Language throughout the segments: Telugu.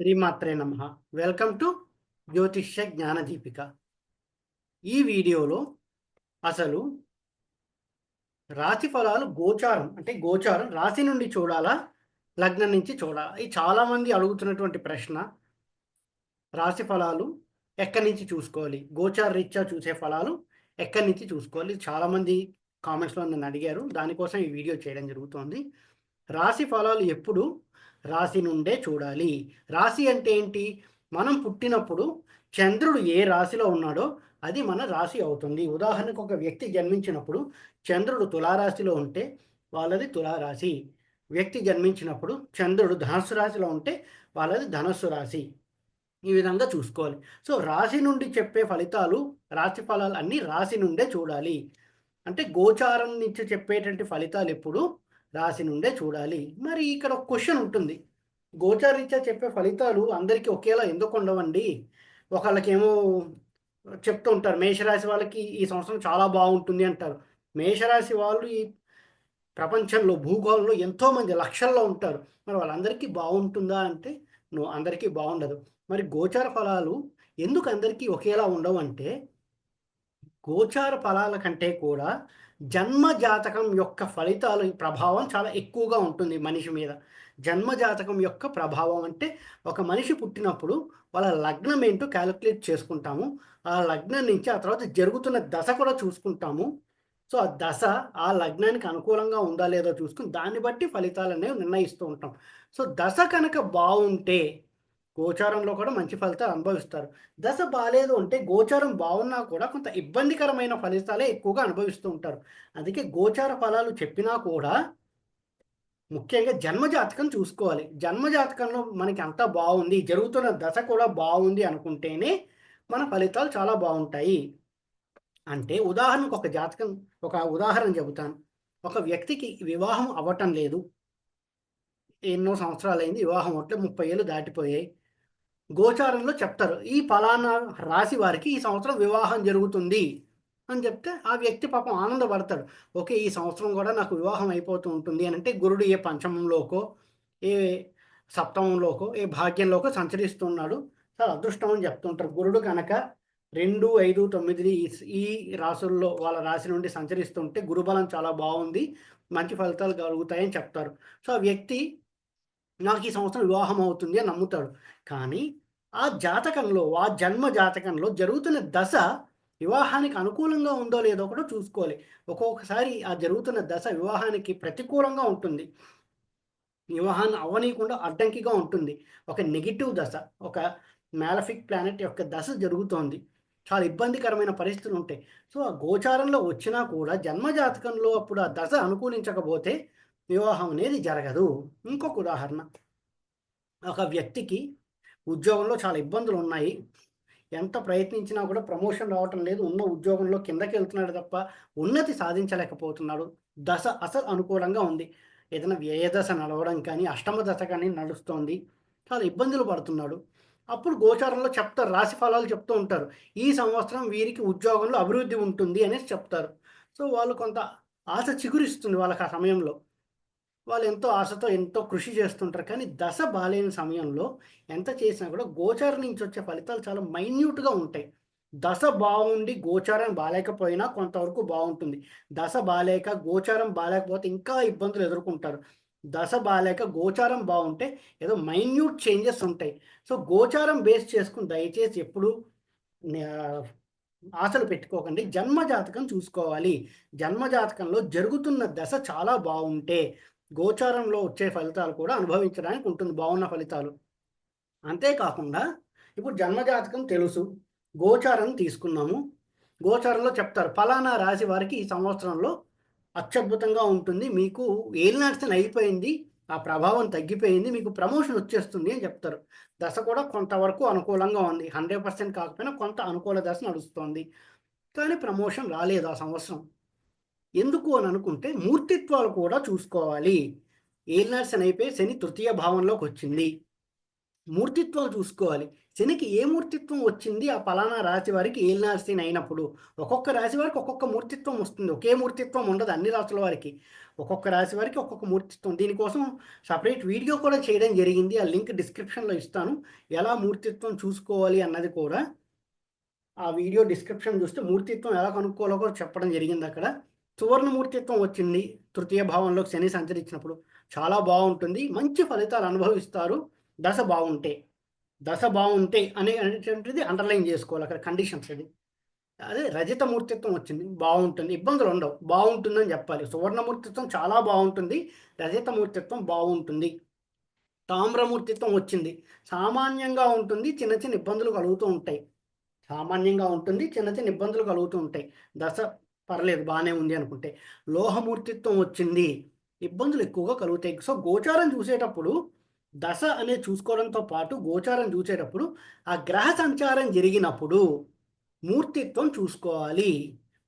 శ్రీమాత్రే నమ. వెల్కమ్ టు జ్యోతిష్య జ్ఞానదీపిక. ఈ వీడియోలో అసలు రాశి ఫలాలు గోచారం అంటే గోచారం రాశి నుండి చూడాలా లగ్నం నుంచి చూడాలా? ఇది చాలామంది అడుగుతున్నటువంటి ప్రశ్న రాశి ఫలాలు ఎక్కడి నుంచి చూసుకోవాలి? గోచార రీత్యా చూసే ఫలాలు ఎక్కడి నుంచి చూసుకోవాలి? చాలామంది కామెంట్స్లో నన్ను అడిగారు. దానికోసం ఈ వీడియో చేయడం జరుగుతోంది. రాశి ఫలాలు ఎప్పుడు రాశి నుండే చూడాలి. రాశి అంటే ఏంటి? మనం పుట్టినప్పుడు చంద్రుడు ఏ రాశిలో ఉన్నాడో అది మన రాశి అవుతుంది. ఉదాహరణకు ఒక వ్యక్తి జన్మించినప్పుడు చంద్రుడు తులారాశిలో ఉంటే వాళ్ళది తులారాశి. వ్యక్తి జన్మించినప్పుడు చంద్రుడు ధనస్సు రాశిలో ఉంటే వాళ్ళది ధనస్సు రాశి. ఈ విధంగా చూసుకోవాలి. సో రాశి నుండి చెప్పే ఫలితాలు రాశి ఫలాలు అన్నీ రాశి నుండే చూడాలి. అంటే గోచారం నుంచి చెప్పేటువంటి ఫలితాలు ఎప్పుడు రాశి నుండే చూడాలి. మరి ఇక్కడ ఒక క్వశ్చన్ ఉంటుంది. గోచారీత్యా చెప్పే ఫలితాలు అందరికీ ఒకేలా ఎందుకు ఉండవండి? ఒకళ్ళకేమో చెప్తూ ఉంటారు మేషరాశి వాళ్ళకి ఈ సంవత్సరం చాలా బాగుంటుంది అంటారు. మేషరాశి వాళ్ళు ఈ ప్రపంచంలో భూగోళంలో ఎంతోమంది లక్షల్లో ఉంటారు. మరి వాళ్ళందరికీ బాగుంటుందా అంటే నువ్వు అందరికీ బాగుండదు. మరి గోచార ఫలాలు ఎందుకు అందరికీ ఒకేలా ఉండవు అంటే గోచార ఫలాల కంటే కూడా జన్మ జాతకం యొక్క ఫలితాలు ప్రభావం చాలా ఎక్కువగా ఉంటుంది మనిషి మీద. జన్మ జాతకం యొక్క ప్రభావం అంటే ఒక మనిషి పుట్టినప్పుడు వాళ్ళ లగ్నం ఏంటో క్యాలిక్యులేట్ చేసుకుంటాము. ఆ లగ్నం నుంచి ఆ తర్వాత జరుగుతున్న దశ కూడా చూసుకుంటాము. సో ఆ దశ ఆ లగ్నానికి అనుకూలంగా ఉందా లేదో చూసుకుని దాన్ని బట్టి ఫలితాలు అనేవి నిర్ణయిస్తూ ఉంటాం. సో దశ కనుక బాగుంటే గోచారంలో కూడా మంచి ఫలితాలు అనుభవిస్తారు. దశ బాగాలేదు అంటే గోచారం బాగున్నా కూడా కొంత ఇబ్బందికరమైన ఫలితాలే ఎక్కువగా అనుభవిస్తూ ఉంటారు. అందుకే గోచార ఫలాలు చెప్పినా కూడా ముఖ్యంగా జన్మజాతకం చూసుకోవాలి. జన్మజాతకంలో మనకి అంతా బాగుంది జరుగుతున్న దశ కూడా బాగుంది అనుకుంటేనే మన ఫలితాలు చాలా బాగుంటాయి అంటే ఉదాహరణకు ఒక జాతకం ఒక ఉదాహరణ చెబుతాను. ఒక వ్యక్తికి వివాహం అవ్వటం లేదు. ఎన్నో సంవత్సరాలైంది వివాహం అంటే ముప్పై ఏళ్ళు దాటిపోయాయి. గోచారంలో చెప్తారు ఈ ఫలానా రాశి వారికి ఈ సంవత్సరం వివాహం జరుగుతుంది అని చెప్తే ఆ వ్యక్తి పాపం ఆనందపడతాడు. ఓకే ఈ సంవత్సరం కూడా నాకు వివాహం అయిపోతూ ఉంటుంది అని అంటే గురుడు ఏ పంచమంలోకో ఏ సప్తమంలోకో ఏ భాగ్యంలోకో సంచరిస్తున్నాడు. చాలా అదృష్టం అని చెప్తుంటారు. గురుడు కనుక రెండు ఐదు తొమ్మిది ఈ రాసుల్లో వాళ్ళ రాశి నుండి సంచరిస్తుంటే గురుబలం చాలా బాగుంది మంచి ఫలితాలు కలుగుతాయని చెప్తారు. సో ఆ వ్యక్తి నాకు ఈ సంవత్సరం వివాహం అవుతుంది అని నమ్ముతాడు. కానీ ఆ జాతకంలో ఆ జన్మ జాతకంలో జరుగుతున్న దశ వివాహానికి అనుకూలంగా ఉందో లేదో కూడా చూసుకోవాలి. ఒక్కొక్కసారి ఆ జరుగుతున్న దశ వివాహానికి ప్రతికూలంగా ఉంటుంది. వివాహాన్ని అవ్వనీయకుండా అడ్డంకిగా ఉంటుంది. ఒక నెగిటివ్ దశ ఒక మ్యాలఫిక్ ప్లానెట్ యొక్క దశ జరుగుతోంది. చాలా ఇబ్బందికరమైన పరిస్థితులు ఉంటాయి. సో ఆ గోచారంలో వచ్చినా కూడా జన్మజాతకంలో అప్పుడు ఆ దశ అనుకూలించకపోతే వివాహం అనేది జరగదు. ఇంకొక ఉదాహరణ. ఒక వ్యక్తికి ఉద్యోగంలో చాలా ఇబ్బందులు ఉన్నాయి. ఎంత ప్రయత్నించినా కూడా ప్రమోషన్ రావటం లేదు. ఉన్న ఉద్యోగంలో కిందకి వెళ్తున్నాడు తప్ప ఉన్నతి సాధించలేకపోతున్నాడు. దశ అసలు అనుకూలంగా ఉంది. ఏదైనా వ్యయ దశ నడవడం కానీ అష్టమ దశ కానీ నడుస్తోంది. చాలా ఇబ్బందులు పడుతున్నాడు. అప్పుడు గోచారంలో చెప్తారు. రాశి ఫలాలు చెప్తూ ఉంటారు. ఈ సంవత్సరం వీరికి ఉద్యోగంలో అభివృద్ధి ఉంటుంది అనేసి చెప్తారు. సో వాళ్ళు కొంత ఆశ చిగురిస్తుంది వాళ్ళకి ఆ సమయంలో. వాళ్ళు ఎంతో ఆశతో ఎంతో కృషి చేస్తుంటారు. కానీ దశ బాలేని సమయంలో ఎంత చేసినా కూడా గోచారం నుంచి వచ్చే ఫలితాలు చాలా మైన్యూట్గా ఉంటాయి. దశ బాగుండి గోచారం బాగాలేకపోయినా కొంతవరకు బాగుంటుంది. దశ బాలేక గోచారం బాగాలేకపోతే ఇంకా ఇబ్బందులు ఎదుర్కొంటారు. దశ బాగాలేక గోచారం బాగుంటే ఏదో మైన్యూట్ చేంజెస్ ఉంటాయి. సో గోచారం బేస్ చేసుకుని దయచేసి ఎప్పుడు ఆశలు పెట్టుకోకండి. జన్మ జాతకం చూసుకోవాలి. జన్మ జాతకంలో జరుగుతున్న దశ చాలా బాగుంటే గోచారంలో వచ్చే ఫలితాలు కూడా అనుభవించడానికి ఉంటుంది బాగున్న ఫలితాలు. అంతేకాకుండా ఇప్పుడు జన్మజాతకం తెలుసు. గోచారం తీసుకున్నాము. గోచారంలో చెప్తారు ఫలానా రాశి వారికి ఈ సంవత్సరంలో అత్యద్భుతంగా ఉంటుంది. మీకు ఏలినాడ్సన్ అయిపోయింది ఆ ప్రభావం తగ్గిపోయింది మీకు ప్రమోషన్ వచ్చేస్తుంది అని చెప్తారు. దశ కూడా కొంతవరకు అనుకూలంగా ఉంది. హండ్రెడ్ పర్సెంట్ కాకపోయినా కొంత అనుకూల దశ నడుస్తుంది. కానీ ప్రమోషన్ రాలేదు ఆ సంవత్సరం. ఎందుకు అని అనుకుంటే మూర్తిత్వాలు కూడా చూసుకోవాలి. ఏలినాడు అయిపోయి శని తృతీయ భావంలోకి వచ్చింది. మూర్తిత్వాలు చూసుకోవాలి. శనికి ఏ మూర్తిత్వం వచ్చింది? ఆ పలానా రాశి వారికి ఏలినాడు శని అయినప్పుడు. ఒక్కొక్క రాశి వారికి ఒక్కొక్క మూర్తిత్వం వస్తుంది. ఒకే మూర్తిత్వం ఉండదు అన్ని రాశుల వారికి. ఒక్కొక్క రాశి వారికి ఒక్కొక్క మూర్తిత్వం. దీనికోసం సపరేట్ వీడియో కూడా చేయడం జరిగింది. ఆ లింక్ డిస్క్రిప్షన్లో ఇస్తాను. ఎలా మూర్తిత్వం చూసుకోవాలి అన్నది కూడా ఆ వీడియో డిస్క్రిప్షన్ చూస్తే మూర్తిత్వం ఎలా కనుక్కోవాలో కూడా చెప్పడం జరిగింది అక్కడ. సువర్ణమూర్తిత్వం వచ్చింది. తృతీయ భావంలో శని సంచరించినప్పుడు చాలా బాగుంటుంది. మంచి ఫలితాలు అనుభవిస్తారు. దశ బాగుంటే దశ బాగుంటే అనే అనేటువంటిది అండర్లైన్ చేసుకోవాలి. అక్కడ కండిషన్స్ అది అదే రజిత మూర్తిత్వం వచ్చింది. బాగుంటుంది. ఇబ్బందులు ఉండవు. బాగుంటుందని చెప్పాలి. సువర్ణమూర్తిత్వం చాలా బాగుంటుంది. రజిత మూర్తిత్వం బాగుంటుంది. తామ్రమూర్తిత్వం వచ్చింది. సామాన్యంగా ఉంటుంది. చిన్న చిన్న ఇబ్బందులు కలుగుతూ ఉంటాయి. సామాన్యంగా ఉంటుంది. చిన్న చిన్న ఇబ్బందులు కలుగుతూ ఉంటాయి. దశ పర్లేదు బాగానే ఉంది అనుకుంటే. లోహమూర్తిత్వం వచ్చింది. ఇబ్బందులు ఎక్కువగా కలుగుతాయి. సో గోచారం చూసేటప్పుడు దశ అనేది చూసుకోవడంతో పాటు గోచారం చూసేటప్పుడు ఆ గ్రహ సంచారం జరిగినప్పుడు మూర్తిత్వం చూసుకోవాలి.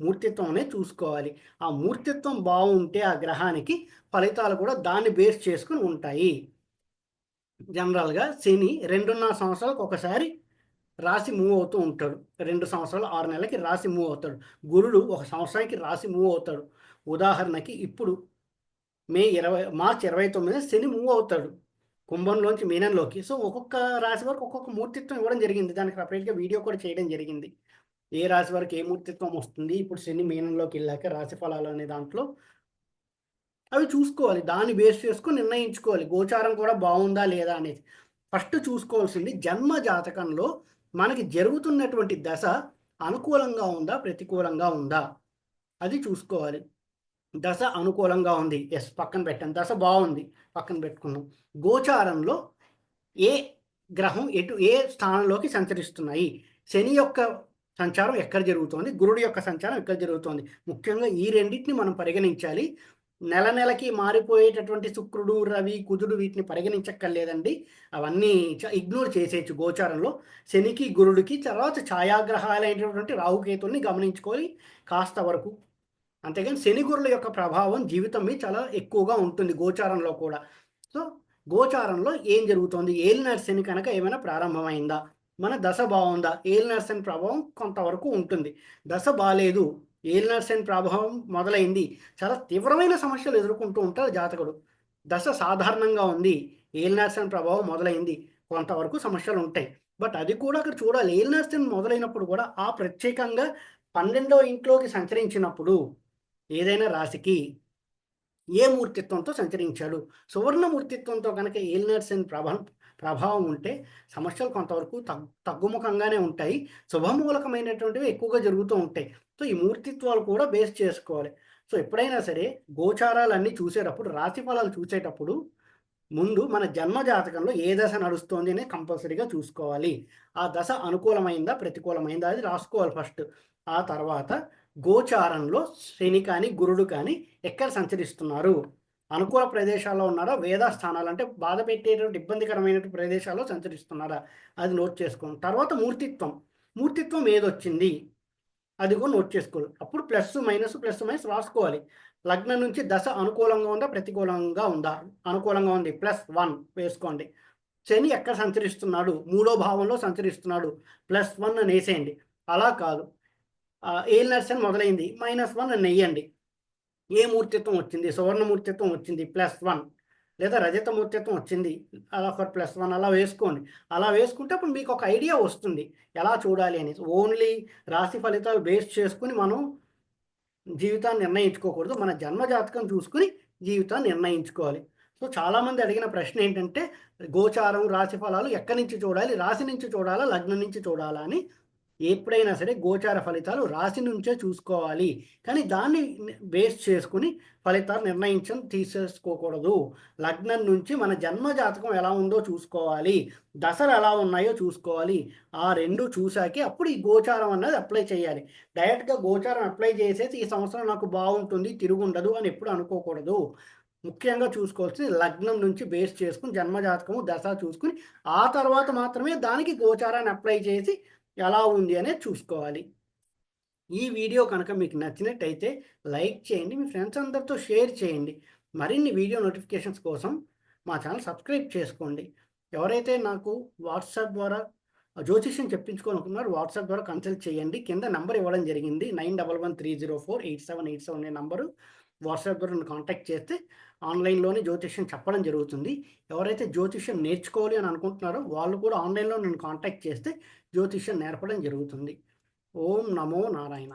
మూర్తిత్వం అనేది చూసుకోవాలి. ఆ మూర్తిత్వం బాగుంటే ఆ గ్రహానికి ఫలితాలు కూడా దాన్ని బేస్ చేసుకుని ఉంటాయి. జనరల్గా శని రెండున్నర సంవత్సరాలకు ఒకసారి రాసి మూవ్ అవుతూ ఉంటాడు. రెండు సంవత్సరాలు ఆరు నెలలకి రాసి మూవ్ అవుతాడు. గురుడు ఒక సంవత్సరానికి రాసి మూవ్ అవుతాడు. ఉదాహరణకి ఇప్పుడు మే ఇరవై మార్చి ఇరవై తొమ్మిది శని మూవ్ అవుతాడు. కుంభంలోంచి మీనంలోకి. సో ఒక్కొక్క రాశి వరకు ఒక్కొక్క మూర్తిత్వం ఇవ్వడం జరిగింది. దానికి సపరేట్గా వీడియో కూడా చేయడం జరిగింది. ఏ రాశి వరకు ఏ మూర్తిత్వం వస్తుంది? ఇప్పుడు శని మీనంలోకి వెళ్ళాక రాశి ఫలాలు అనే దాంట్లో అవి చూసుకోవాలి. దాన్ని బేస్ చేసుకొని నిర్ణయించుకోవాలి. గోచారం కూడా బాగుందా లేదా అనేది. ఫస్ట్ చూసుకోవాల్సింది జన్మ జాతకంలో మనకి జరుగుతున్నటువంటి దశ అనుకూలంగా ఉందా ప్రతికూలంగా ఉందా? అది చూసుకోవాలి. దశ అనుకూలంగా ఉంది. ఎస్ పక్కన పెట్టాను. దశ బాగుంది. పక్కన పెట్టుకున్నాం. గోచారంలో ఏ గ్రహం ఎటు ఏ స్థానంలోకి సంచరిస్తున్నాయి? శని యొక్క సంచారం ఎక్కడ జరుగుతోంది? గురుడు యొక్క సంచారం ఎక్కడ జరుగుతోంది? ముఖ్యంగా ఈ రెండింటిని మనం పరిగణించాలి. నెల నెలకి మారిపోయేటటువంటి శుక్రుడు రవి కుజుడు వీటిని పరిగణించక్కర్లేదండి. అవన్నీ ఇగ్నోర్ చేసేయచ్చు గోచారంలో. శనికి గురుడికి తర్వాత ఛాయాగ్రహాలైనటువంటి రాహుకేతుల్ని గమనించుకొని కాస్త వరకు. అంతేగాని శని గురుల యొక్క ప్రభావం జీవితం మీద చాలా ఎక్కువగా ఉంటుంది గోచారంలో కూడా. సో గోచారంలో ఏం జరుగుతుంది? ఏలినాటి శని కనుక ఏమైనా ప్రారంభమైందా? మన దశ బాగుందా? ఏలినాటి శని ప్రభావం కొంతవరకు ఉంటుంది. దశ బాగాలేదు ఏలినర్సెన్ ప్రభావం మొదలైంది. చాలా తీవ్రమైన సమస్యలు ఎదుర్కొంటూ ఉంటారు జాతకుడు. దశ సాధారణంగా ఉంది. ఏలినర్సెన్ ప్రభావం మొదలైంది. కొంతవరకు సమస్యలు ఉంటాయి. బట్ అది కూడా అక్కడ చూడాలి. ఏలినర్సెన్ మొదలైనప్పుడు కూడా ఆ ప్రత్యేకంగా పన్నెండో ఇంట్లోకి సంచరించినప్పుడు ఏదైనా రాశికి ఏ మూర్తిత్వంతో సంచరించాడు? సువర్ణ మూర్తిత్వంతో కనుక ఏలినర్సెన్ ప్రభావం ప్రభావం ఉంటే సమస్యలు కొంతవరకు తగ్గు తగ్గుముఖంగానే ఉంటాయి. శుభమూలకమైనటువంటివి ఎక్కువగా జరుగుతూ ఉంటాయి. సో ఈ మూర్తిత్వాలు కూడా బేస్ చేసుకోవాలి. సో ఎప్పుడైనా సరే గోచారాలన్నీ చూసేటప్పుడు రాశి ఫలాలు చూసేటప్పుడు ముందు మన జన్మ జాతకంలో ఏ దశ నడుస్తోంది అనేది కంపల్సరీగా చూసుకోవాలి. ఆ దశ అనుకూలమైందా ప్రతికూలమైందా అది రాసుకోవాలి ఫస్ట్. ఆ తర్వాత గోచారంలో శని కానీ గురుడు కానీ ఎక్కడ సంచరిస్తున్నారు? అనుకూల ప్రదేశాల్లో ఉన్నారా? వేద స్థానాలు అంటే బాధ పెట్టేటువంటి ఇబ్బందికరమైనటువంటి ప్రదేశాల్లో సంచరిస్తున్నారా? అది నోట్ చేసుకోండి. తర్వాత మూర్తిత్వం. మూర్తిత్వం ఏదొచ్చింది? అది కూడా నోట్ చేసుకోవాలి అప్పుడు ప్లస్ మైనస్ ప్లస్ మైనస్ రాసుకోవాలి. లగ్నం నుంచి దశ అనుకూలంగా ఉందా? ప్రతికూలంగా ఉందా? అనుకూలంగా ఉంది. ప్లస్ వన్ వేసుకోండి. శని ఎక్కడ సంచరిస్తున్నాడు? మూడో భావంలో సంచరిస్తున్నాడు. ప్లస్ వన్ అని వేసేయండి అలా కాదు. ఏల్ నర్సన్ మొదలైంది? మైనస్ వన్ అని నెయ్యండి. ఏ మూర్తిత్వం వచ్చింది? సువర్ణమూర్తిత్వం వచ్చింది ప్లస్ వన్. లేదా రజత మూర్తిత్వం వచ్చింది అలా ఒక ప్లస్ వన్ అలా వేసుకోండి. అలా వేసుకుంటే అప్పుడు మీకు ఒక ఐడియా వస్తుంది. ఎలా చూడాలి అనేది ఓన్లీ రాశి ఫలితాలు బేస్ చేసుకుని మనం జీవితాన్ని నిర్ణయించుకోకూడదు. మన జన్మ జాతకం చూసుకుని జీవితాన్ని నిర్ణయించుకోవాలి. సో చాలామంది అడిగిన ప్రశ్న ఏంటంటే గోచారం రాశి ఫలాలు ఎక్కడి నుంచి చూడాలి? రాశి నుంచి చూడాలా? లగ్నం నుంచి చూడాలా? అని ఎప్పుడైనా సరే గోచార ఫలితాలు రాశి నుంచే చూసుకోవాలి. కానీ దాన్ని బేస్ చేసుకుని ఫలితాలు నిర్ణయించడం తీసేసుకోకూడదు. లగ్నం నుంచి మన జన్మ జాతకం ఎలా ఉందో చూసుకోవాలి. దశలు ఎలా ఉన్నాయో చూసుకోవాలి. ఆ రెండు చూసాకే అప్పుడు ఈ గోచారం అన్నది అప్లై చేయాలి. డైరెక్ట్గా గోచారం అప్లై చేసేసి ఈ సంవత్సరం నాకు బాగుంటుంది తిరుగుండదు అని ఎప్పుడు అనుకోకూడదు. ముఖ్యంగా చూసుకోవాల్సింది లగ్నం నుంచి బేస్ చేసుకుని జన్మజాతకము దశ చూసుకుని ఆ తర్వాత మాత్రమే దానికి గోచారాన్ని అప్లై చేసి ఎలా ఉంది అనేది చూసుకోవాలి. ఈ వీడియో కనుక మీకు నచ్చినట్టయితే లైక్ చేయండి మీ ఫ్రెండ్స్ అందరితో షేర్ చేయండి. మరిన్ని వీడియో నోటిఫికేషన్స్ కోసం మా ఛానల్ సబ్స్క్రైబ్ చేసుకోండి. ఎవరైతే నాకు వాట్సాప్ ద్వారా జ్యోతిష్యం చెప్పించుకోనుకున్నారు వాట్సాప్ ద్వారా కన్సల్ట్ చేయండి. కింద నెంబర్ ఇవ్వడం జరిగింది. Nine double one three zero four eight seven eight seven అనే నంబరు వాట్సాప్ ద్వారా నన్ను కాంటాక్ట్ చేస్తే ఆన్లైన్లోనే జ్యోతిష్యం చెప్పడం జరుగుతుంది. ఎవరైతే జ్యోతిష్యం నేర్చుకోవాలి అని అనుకుంటున్నారో వాళ్ళు కూడా ఆన్లైన్లో నన్ను కాంటాక్ట్ చేస్తే జ్యోతిష్యం నేర్పడం జరుగుతుంది. ఓం నమో నారాయణ.